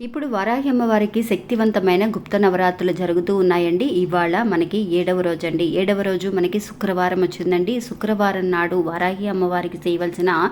ఇప్పుడు వారాహి అమ్మవారికి శక్తివంతమైన గుప్త నవరాత్రులు జరుగుతూ ఉన్నాయండి. ఇవాళ మనకి ఏడవ రోజు అండి ఏడవ రోజు మనకి శుక్రవారం వచ్చిందండి. శుక్రవారం నాడు వారాహి అమ్మవారికి చేయవలసిన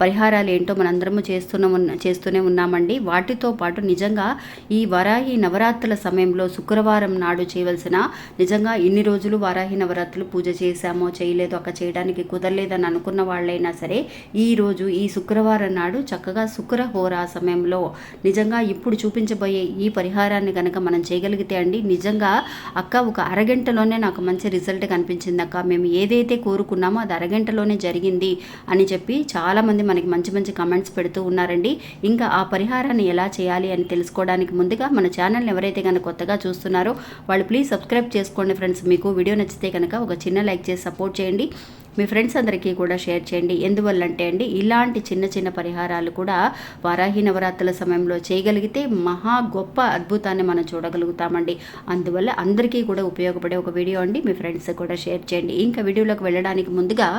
పరిహారాలు ఏంటో మనందరము చేస్తూనే ఉన్న- చేస్తూనే ఉన్నామండి. వాటితో పాటు నిజంగా ఈ వరాహి నవరాత్రుల సమయంలో శుక్రవారం నాడు చేయవలసిన నిజంగా ఇన్ని రోజులు వారాహి నవరాత్రులు పూజ చేశామో చేయలేదో అక్క చేయడానికి కుదరలేదని అనుకున్న వాళ్ళైనా సరే ఈ రోజు ఈ శుక్రవారం నాడు చక్కగా శుక్రహోర సమయంలో నిజంగా ఇప్పుడు చూపించబోయే ఈ పరిహారాన్ని కనుక మనం చేయగలిగితే అండి నిజంగా అక్క ఒక అరగంటలోనే నాకు మంచి రిజల్ట్ కనిపించింది అక్క. మేము ఏదైతే కోరుకున్నామో అది అరగంటలోనే జరిగింది అని చెప్పి చాలామంది మనకి మంచి మంచి కమెంట్స్ పెడుతూ ఉన్నారండి. ఇంకా ఆ పరిహారాన్ని ఎలా చేయాలి అని తెలుసుకోవడానికి ముందుగా మన ఛానల్ని ఎవరైతే కనుక కొత్తగా చూస్తున్నారో వాళ్ళు ప్లీజ్ సబ్స్క్రైబ్ చేసుకోండి ఫ్రెండ్స్. మీకు వీడియో నచ్చితే కనుక ఒక చిన్న లైక్ చేసి సపోర్ట్ చేయండి. మీ ఫ్రెండ్స్ అందరికీ కూడా షేర్ చేయండి. ఎందువల్లంటే అండి ఇలాంటి చిన్న చిన్న పరిహారాలు కూడా వారాహి నవరాత్రుల సమయంలో చేయగలిగితే మహా గొప్ప అద్భుతాన్ని మనం చూడగలుగుతామండి. అందువల్ల అందరికీ కూడా ఉపయోగపడే ఒక వీడియో అండి. మీ ఫ్రెండ్స్ కూడా షేర్ చేయండి. ఇంకా వీడియోలోకి వెళ్ళడానికి ముందుగా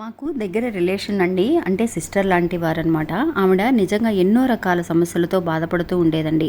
మాకు దగ్గర రిలేషన్ అండి అంటే సిస్టర్ లాంటి వారనమాట ఆవిడ నిజంగా ఎన్నో రకాల సమస్యలతో బాధపడుతూ ఉండేదండి.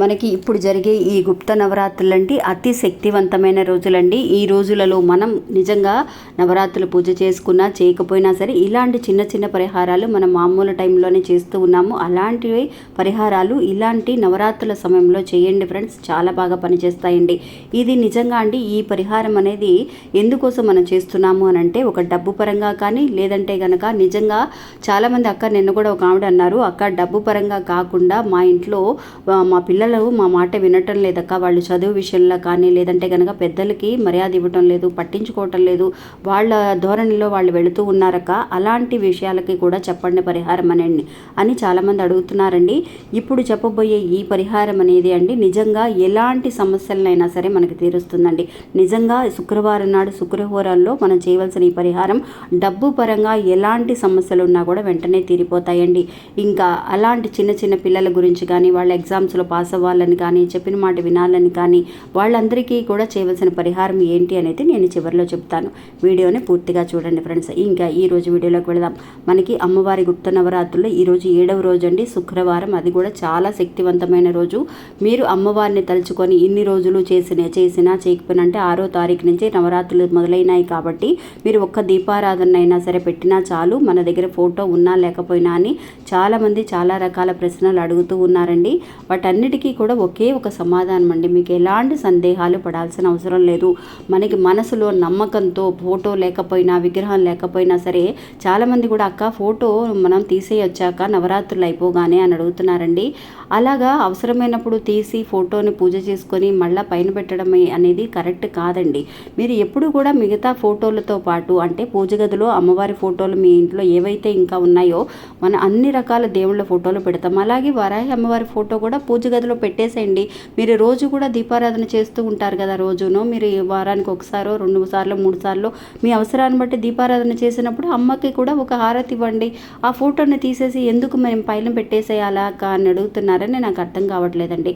మనకి ఇప్పుడు జరిగే ఈ గుప్త నవరాత్రులంటే అతి శక్తివంతమైన రోజులండి. ఈ రోజులలో మనం నిజంగా నవరాత్రులు పూజ చేసుకున్నా చేయకపోయినా సరే ఇలాంటి చిన్న చిన్న పరిహారాలు మనం మామూలు టైంలోనే చేస్తూ ఉన్నాము. అలాంటివి పరిహారాలు ఇలాంటి నవరాత్రుల సమయంలో చేయండి ఫ్రెండ్స్. చాలా బాగా పనిచేస్తాయండి. ఇది నిజంగా అండి ఈ పరిహారం అనేది ఎందుకోసం మనం చేస్తున్నాము అని అంటే ఒక డబ్బు పరంగా కానీ లేదంటే కనుక నిజంగా చాలామంది అక్క నిన్న కూడా ఒక ఆవిడ అన్నారు. అక్క డబ్బు పరంగా కాకుండా మా ఇంట్లో మా పిల్లలు మా మాట వినటం లేదక్క. వాళ్ళు చదువు విషయంలో కానీ లేదంటే కనుక పెద్దలకి మర్యాద ఇవ్వటం లేదు పట్టించుకోవటం లేదు. వాళ్ళ ధోరణిలో వాళ్ళు వెళుతూ ఉన్నారక్క. అలాంటి విషయాలకి కూడా చెప్పండి పరిహారం అనండి అని చాలామంది అడుగుతున్నారండి. ఇప్పుడు చెప్పబోయే ఈ పరిహారం అనేది అండి నిజంగా ఎలాంటి సమస్యలనైనా సరే మనకి తీరుస్తుందండి. నిజంగా శుక్రవారం నాడు శుక్రవారాల్లో మనం చేయవలసిన ఈ పరిహారం డబ్బు పరంగా ఎలాంటి సమస్యలు ఉన్నా కూడా వెంటనే తీరిపోతాయండి. ఇంకా అలాంటి చిన్న చిన్న పిల్లల గురించి కానీ వాళ్ళ ఎగ్జామ్స్లో పాస్ అవ్వాలని కానీ చెప్పిన మాట వినాలని కానీ వాళ్ళందరికీ కూడా చేయవలసిన పరిహారం ఏంటి అనేది నేను చివరిలో చెప్తాను. వీడియోని పూర్తిగా చూడండి ఫ్రెండ్స్. ఇంకా ఈ రోజు వీడియోలోకి వెళదాం. మనకి అమ్మవారి గుప్త నవరాత్రుల్లో ఈరోజు ఏడవ రోజు అండి. శుక్రవారం. అది కూడా చాలా శక్తివంతమైన రోజు. మీరు అమ్మవారిని తలుచుకొని ఇన్ని రోజులు చేసిన చేసినా చేయకపోయినా అంటే ఆరో తారీఖు నుంచి నవరాత్రులు మొదలైనాయి కాబట్టి మీరు ఒక్క దీపారాధన అయినా సరే పెట్టినా చాలు. మన దగ్గర ఫోటో ఉన్నా లేకపోయినా అని చాలామంది చాలా రకాల ప్రశ్నలు అడుగుతూ ఉన్నారండి. వాటన్నిటికీ కూడా ఒకే ఒక సమాధానం అండి మీకు ఎలాంటి సందేహాలు పడాల్సిన అవసరం లేదు. మనకి మనసులో నమ్మకంతో ఫోటో లేకపోయినా విగ్రహం లేకపోయినా సరే చాలామంది కూడా అక్క ఫోటో మనం తీసేయొచ్చాక నవరాత్రులు అయిపోగానే అని అడుగుతున్నారండి. అలాగా అవసరమైనప్పుడు తీసి ఫోటోని పూజ చేసుకొని మళ్ళీ పైన పెట్టడం అనేది కరెక్ట్ కాదండి. మీరు ఎప్పుడు కూడా మిగతా ఫోటోలతో పాటు అంటే పూజ గదిలో అమ్మవారి ఫోటోలు మీ ఇంట్లో ఏవైతే ఇంకా ఉన్నాయో మన అన్ని రకాల దేవుళ్ళ ఫోటోలు పెడతాం. అలాగే వరాహి అమ్మవారి ఫోటో కూడా పూజ గదిలో పెట్టేసేయండి. మీరు రోజు కూడా దీపారాధన చేస్తూ ఉంటారు కదా రోజును. మీరు ఈ వారానికి ఒకసారో రెండు సార్లు మూడు సార్లు మీ అవసరాన్ని బట్టి దీపారాధన చేసినప్పుడు అమ్మకి కూడా ఒక హారతి ఇవ్వండి. ఆ ఫోటోని తీసేసి ఎందుకు మేము పైన పెట్టేసేయాలా అక్క అని అడుగుతున్నారని నాకు అర్థం కావట్లేదండి.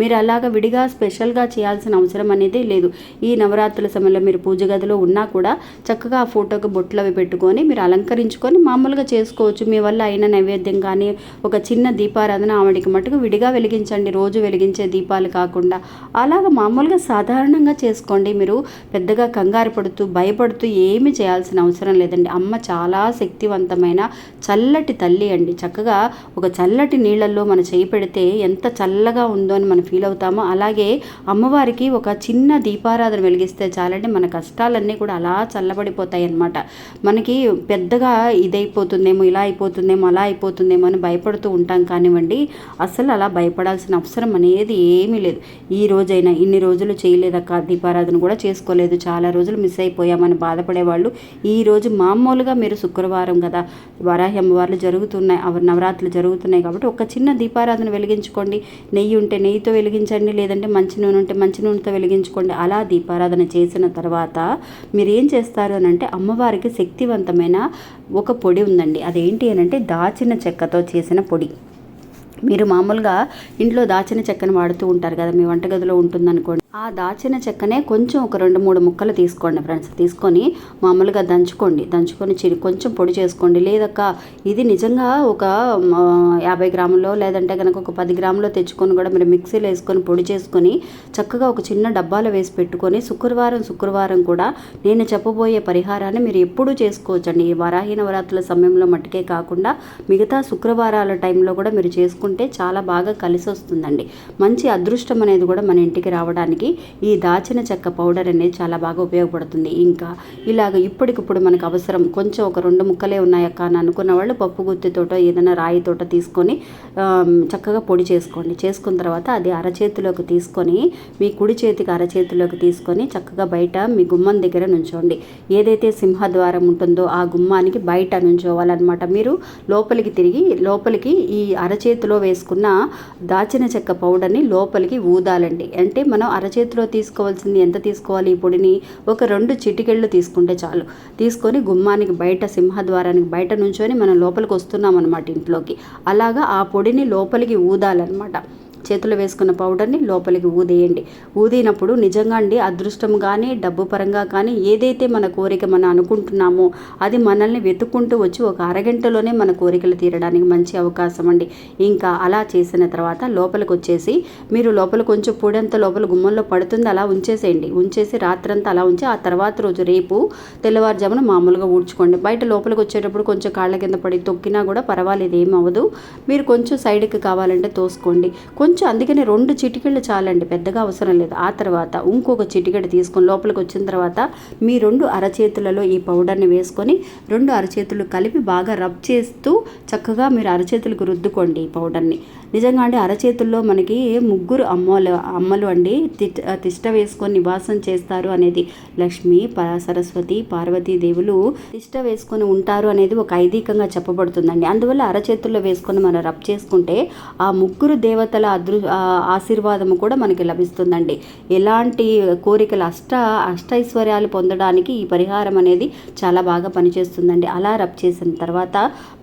మీరు అలాగ విడిగా స్పెషల్గా చేయాల్సిన అవసరం అనేది లేదు. ఈ నవరాత్రుల సమయంలో మీరు పూజ గదిలో ఉన్నా కూడా చక్కగా ఆ ఫోటోకి బొట్లు అవి పెట్టుకొని మీరు అలంకరించుకొని మామూలుగా చేసుకోవచ్చు. మీ వల్ల అయిన నైవేద్యం కానీ ఒక చిన్న దీపారాధన ఆవిడికి మటుకు విడిగా వెలిగించండి. రోజు వెలిగించే దీపాలు కాకుండా అలాగ మామూలుగా సాధారణంగా చేసుకోండి. మీరు పెద్దగా కంగారు పడుతూ భయపడుతూ ఏమీ చేయాల్సిన అవసరం లేదండి. అమ్మ చాలా శక్తివంతమైన చల్లటి తల్లి అండి. చక్కగా ఒక చల్లటి నీళ్ళల్లో మన చేయి పెడితే ఎంత చల్లగా ఉందో అని మనం ఫీల్ అవుతామో అలాగే అమ్మవారికి ఒక చిన్న దీపారాధన వెలిగిస్తే చాలండి మన కష్టాలన్నీ కూడా అలా చల్లబడిపోతాయి అన్నమాట మనకి పెద్దగా ఇదైపోతుందేమో ఇలా అయిపోతుందేమో అలా అయిపోతుందేమో అని భయపడుతూ ఉంటాం కానివ్వండి అసలు అలా భయపడాల్సిన అవసరం అనేది ఏమీ లేదు. ఈ రోజైనా ఇన్ని రోజులు చేయలేదక్క దీపారాధన కూడా చేసుకోలేదు చాలా రోజులు మిస్ అయిపోయామని బాధపడేవాళ్ళు. ఈ రోజు మామూలుగా మీరు శుక్రవారం కదా వరాహి అమ్మవార్లు జరుగుతున్నాయి నవరాత్రులు జరుగుతున్నాయి కాబట్టి ఒక చిన్న దీపారాధన వెలిగించుకోండి. నెయ్యి ఉంటే నెయ్యితో వెలిగించండి లేదంటే మంచి నూనె ఉంటే మంచి నూనెతో వెలిగించుకోండి. అలా దీపారాధన చేసిన తర్వాత మీరు ఏం చేస్తారు అని అంటే అమ్మవారికి శక్తివంతమైన ఒక పొడి ఉందండి. అదేంటి అని అంటే దాచిన చెక్కతో చేసిన పొడి. మీరు మామూలుగా ఇంట్లో దాచిన చెక్కను వాడుతూ ఉంటారు కదా మీ వంటగదిలో ఉంటుందనుకోండి. ఆ దాచిన చెక్కనే కొంచెం ఒక రెండు మూడు ముక్కలు తీసుకోండి ఫ్రెండ్స్. తీసుకొని మామూలుగా దంచుకోండి. దంచుకొని చిరి కొంచెం పొడి చేసుకోండి. లేదక్క ఇది నిజంగా ఒక యాభై గ్రాములో లేదంటే కనుక ఒక పది గ్రాములో తెచ్చుకొని కూడా మీరు మిక్సీలో వేసుకొని పొడి చేసుకొని చక్కగా ఒక చిన్న డబ్బాలో వేసి పెట్టుకొని శుక్రవారం శుక్రవారం కూడా నేను చెప్పబోయే పరిహారాన్ని మీరు ఎప్పుడూ చేసుకోవచ్చండి. ఈ వరాహి నవరాత్రుల సమయంలో మట్టుకే కాకుండా మిగతా శుక్రవారాల టైంలో కూడా మీరు చేసుకుంటే చాలా బాగా కలిసి వస్తుందండి మంచి అదృష్టం అనేది కూడా మన ఇంటికి రావడానికి ఈ దాచిన చెక్క పౌడర్ అనేది చాలా బాగా ఉపయోగపడుతుంది. ఇంకా ఇలాగ ఇప్పటికిప్పుడు మనకు అవసరం కొంచెం ఒక రెండు ముక్కలే ఉన్నాయక్క అని అనుకున్న వాళ్ళు పప్పు గుత్తితోట ఏదైనా రాయితోటో తీసుకొని చక్కగా పొడి చేసుకోండి. చేసుకున్న తర్వాత అది అరచేతిలోకి తీసుకొని మీ కుడి చేతికి అరచేతిలోకి తీసుకొని చక్కగా బయట మీ గుమ్మం దగ్గర నుంచోండి. ఏదైతే సింహద్వారం ఉంటుందో ఆ గుమ్మానికి బయట నుంచోవాలన్నమాట. మీరు లోపలికి తిరిగి లోపలికి ఈ అరచేతిలో వేసుకున్న దాచిన చెక్క పౌడర్ని లోపలికి ఊదాలండి. అంటే మనం అరచేతిలో తీసుకోవాల్సింది ఎంత తీసుకోవాలి? ఈ పొడిని ఒక రెండు చిటికెళ్ళు తీసుకుంటే చాలు. తీసుకొని గుమ్మానికి బయట సింహద్వారానికి బయట నుంచొని మనం లోపలికి వస్తున్నాం అనమాట ఇంట్లోకి. అలాగా ఆ పొడిని లోపలికి ఊదాలన్నమాట. చేతులు వేసుకున్న పౌడర్ని లోపలికి ఊదేయండి. ఊదినప్పుడు నిజంగా అండి అదృష్టం కానీ డబ్బు పరంగా కానీ ఏదైతే మన కోరిక మనం అనుకుంటున్నామో అది మనల్ని వెతుక్కుంటూ వచ్చి ఒక అరగంటలోనే మన కోరికలు తీరడానికి మంచి అవకాశం అండి. ఇంకా అలా చేసిన తర్వాత లోపలికి వచ్చేసి మీరు లోపల కొంచెం పొడంత లోపల గుమ్మంలో పడుతుంది అలా ఉంచేసేయండి. ఉంచేసి రాత్రంతా అలా ఉంచి ఆ తర్వాత రోజు రేపు తెల్లవారుజామున మామూలుగా ఊడ్చుకోండి. బయట లోపలికి వచ్చేటప్పుడు కొంచెం కాళ్ళ కింద పడి తొక్కినా కూడా పర్వాలేదు ఏమవ్వదు. మీరు కొంచెం సైడ్కి కావాలంటే తోసుకోండి. కొంచెం కొంచెం అందుకని రెండు చిటికెళ్ళు చాలండి పెద్దగా అవసరం లేదు. ఆ తర్వాత ఇంకొక చిటికెడు తీసుకొని లోపలికి వచ్చిన తర్వాత మీ రెండు అరచేతులలో ఈ పౌడర్ని వేసుకొని రెండు అరచేతులు కలిపి బాగా రబ్ చేస్తూ చక్కగా మీరు అరచేతులకు రుద్దుకోండి ఈ పౌడర్ని. నిజంగా అండి అరచేతుల్లో మనకి ముగ్గురు అమ్మలు అమ్మలు అండి తిష్ట వేసుకొని నివాసం చేస్తారు అనేది లక్ష్మి ప సరస్వతి పార్వతీ దేవులు తిష్ట వేసుకొని ఉంటారు అనేది ఒక ఐదీకంగా చెప్పబడుతుందండి. అందువల్ల అరచేతుల్లో వేసుకొని మనం రబ్ చేసుకుంటే ఆ ముగ్గురు దేవతల అదృ ఆశీర్వాదము కూడా మనకి లభిస్తుందండి. ఎలాంటి కోరికలు అష్ట అష్టైశ్వర్యాలు పొందడానికి ఈ పరిహారం అనేది చాలా బాగా పనిచేస్తుందండి. అలా రబ్ చేసిన తర్వాత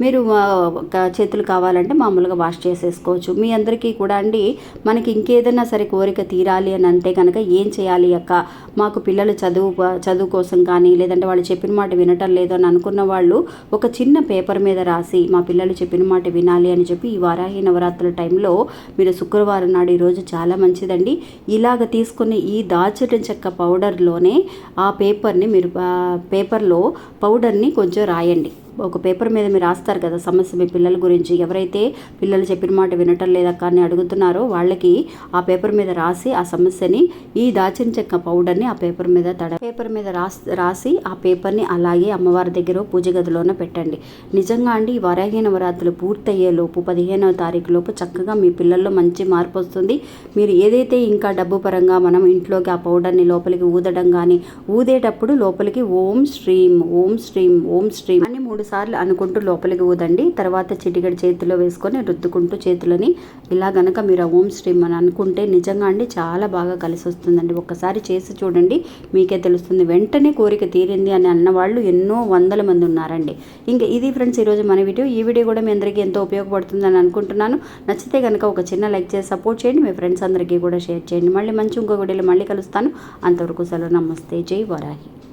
మీరు చేతులు కావాలంటే మామూలుగా వాష్ చేసేసుకోవచ్చు. మీ అందరికీ కూడా అండి మనకి ఇంకేదైనా సరే కోరిక తీరాలి అని అంటే కనుక ఏం చేయాలి అక్క? మాకు పిల్లలు చదువు చదువు కోసం కానీ లేదంటే వాళ్ళు చెప్పిన మాట వినటం లేదు అని అనుకున్న వాళ్ళు ఒక చిన్న పేపర్ మీద రాసి మా పిల్లలు చెప్పిన మాట వినాలి అని చెప్పి ఈ వారాహి నవరాత్రుల టైంలో మీరు శుక్రవారం నాడు ఈరోజు చాలా మంచిదండి. ఇలాగ తీసుకుని ఈ దాచిన చెక్క పౌడర్లోనే ఆ పేపర్ని మీరు పేపర్లో పౌడర్ని కొంచెం రాయండి. ఒక పేపర్ మీద మీరు రాస్తారు కదా సమస్య మీ పిల్లల గురించి. ఎవరైతే పిల్లలు చెప్పిన మాట వినటం లేదక్క అని అడుగుతున్నారో వాళ్ళకి ఆ పేపర్ మీద రాసి ఆ సమస్యని ఈ దాచిన చెక్క పౌడర్ని ఆ పేపర్ మీద తడ పేపర్ మీద రాసి రాసి ఆ పేపర్ని అలాగే అమ్మవారి దగ్గర పూజ గదిలోనే పెట్టండి. నిజంగా అండి ఈ వరాహి నవరాత్రులు పూర్తయ్యే లోపు పదిహేనవ తారీఖు లోపు చక్కగా మీ పిల్లల్లో మంచి మార్పు వస్తుంది. మీరు ఏదైతే ఇంకా డబ్బు పరంగా మనం ఇంట్లోకి ఆ పౌడర్ని లోపలికి ఊదడం కానీ ఊదేటప్పుడు లోపలికి ఓం శ్రీం ఓం శ్రీం ఓం శ్రీం అని మూడు సార్లు అనుకుంటూ లోపలికి ఊదండి. తర్వాత చిటికెడు చేతిలో వేసుకొని రుద్దుకుంటూ చేతులని ఇలా గనక మీరు ఓం స్ట్రీమ్ అని అనుకుంటే నిజంగా అండి చాలా బాగా కలిసి వస్తుందండి. ఒక్కసారి చేసి చూడండి మీకే తెలుస్తుంది. వెంటనే కోరిక తీరింది అని అన్నవాళ్ళు ఎన్నో వందల మంది ఉన్నారండి. ఇంకా ఇది ఫ్రెండ్స్ ఈరోజు మన వీడియో. ఈ వీడియో కూడా మీ అందరికీ ఎంతో ఉపయోగపడుతుందని అనుకుంటున్నాను. నచ్చితే కనుక ఒక చిన్న లైక్ చేసి సపోర్ట్ చేయండి. మీ ఫ్రెండ్స్ అందరికీ కూడా షేర్ చేయండి. మళ్ళీ మంచి ఇంకో వీడియోలో మళ్ళీ కలుస్తాను. అంతవరకు సెలవు. నమస్తే. జై వరాహి.